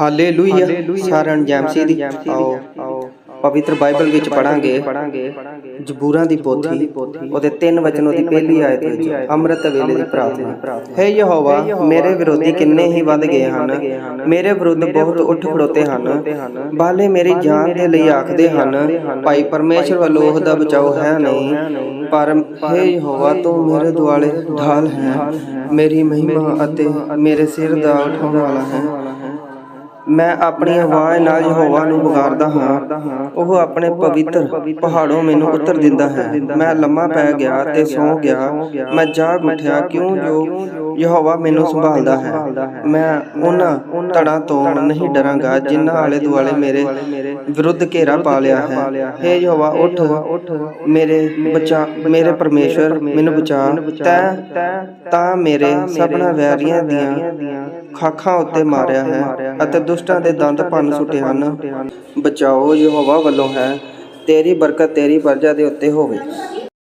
Hallelujah ਸਾਰਿਆਂ ਨੂੰ ਜੈਮਸੀ ਦੀ। ਆਓ ਪਵਿੱਤਰ ਬਾਈਬਲ ਵਿੱਚ ਪੜਾਂਗੇ ਜ਼ਬੂਰਾਂ ਦੀ ਪੋਥੀ ਉਹਦੇ ਤਿੰਨ ਵਚਨ ਉਹਦੀ ਪਹਿਲੀ ਆਇਤ ਵਿੱਚ। ਅੰਮ੍ਰਿਤ ਵੇਲੇ ਦੀ ਪ੍ਰਾਰਥਨਾ। ਹੈ ਯਹੋਵਾ ਮੇਰੇ ਵਿਰੋਧੀ ਕਿੰਨੇ ਹੀ ਵੱਧ ਗਏ ਹਨ? ਮੇਰੇ ਵਿਰੁੱਧ ਬਹੁਤ ਉੱਠ ਖੜੋਤੇ ਹਨ। ਬਾਲੇ ਮੇਰੀ ਜਾਨ ਦੇ ਲਈ ਆਖਦੇ ਹਨ ਭਾਈ ਪਰਮੇਸ਼ਰ ਵੱਲੋਂ ਉਹਦਾ ਬਚਾਓ ਹੈ ਨਹੀਂ ਪਰ ਹੈ ਯਹੋਵਾ ਤੂੰ ਮੇਰੇ ਦੁਆਲੇ ਢਾਲ ਹੈ। ਮੇਰੀ ਮਹਿਮਾ ਅਤੇ ਮੇਰੇ ਸਿਰ ਦਾ ਉਠਾਉਣ ਵਾਲਾ ਹੈ। ਮੈਂ ਆਪਣੀ ਆਵਾਜ਼ ਨਾਲ ਯਹੋਵਾ ਨੂੰ ਪੁਕਾਰਦਾ ਹਾਂ। ਉਹ ਆਪਣੇ ਪਵਿੱਤਰ ਪਹਾੜੋਂ ਮੈਨੂੰ ਉੱਤਰ ਦਿੰਦਾ ਹੈ। ਮੈਂ ਲੰਮਾ ਪੈ ਗਿਆ ਤੇ ਸੌਂ ਗਿਆ। ਮੈਂ ਜਾਗ ਉੱਠਿਆ ਕਿਉਂ ਜੋ ਯਹੋਵਾ ਮੈਨੂੰ ਸੰਭਾਲਦਾ ਹੈ। ਮੈਂ ਉਹਨਾਂ ਧੜਾਂ ਤੋਂ ਨਹੀਂ ਡਰਾਂਗਾ ਜਿਨ੍ਹਾਂ ਆਲੇ ਦੁਆਲੇ ਮੇਰੇ ਵਿਰੁੱਧ ਘੇਰਾ ਪਾ ਲਿਆ ਹੈ। हे ਯਹੋਵਾ ਉੱਠ। ਮੇਰੇ ਬਚਾ ਮੇਰੇ ਪਰਮੇਸ਼ਰ ਮੈਨੂੰ ਬਚਾ। ਤੈਂ ਤਾਂ ਮੇਰੇ ਸਭਨਾ ਵੈਰੀਆਂ ਦੀਆਂ ਖਾਖਾਂ ਉੱਤੇ ਮਾਰਿਆ ਹੈ ਅਤੇ ਦੁਸ਼ਟਾਂ ਦੇ ਦੰਦ ਭੰਨ ਸੁੱਟੇ ਹਨ। ਬਚਾਓ ਯਹੋਵਾ ਵੱਲੋਂ ਹੈ ਤੇਰੀ ਬਰਕਤ ਤੇਰੀ ਪ੍ਰਜਾ ਦੇ ਉੱਤੇ ਹੋਵੇ।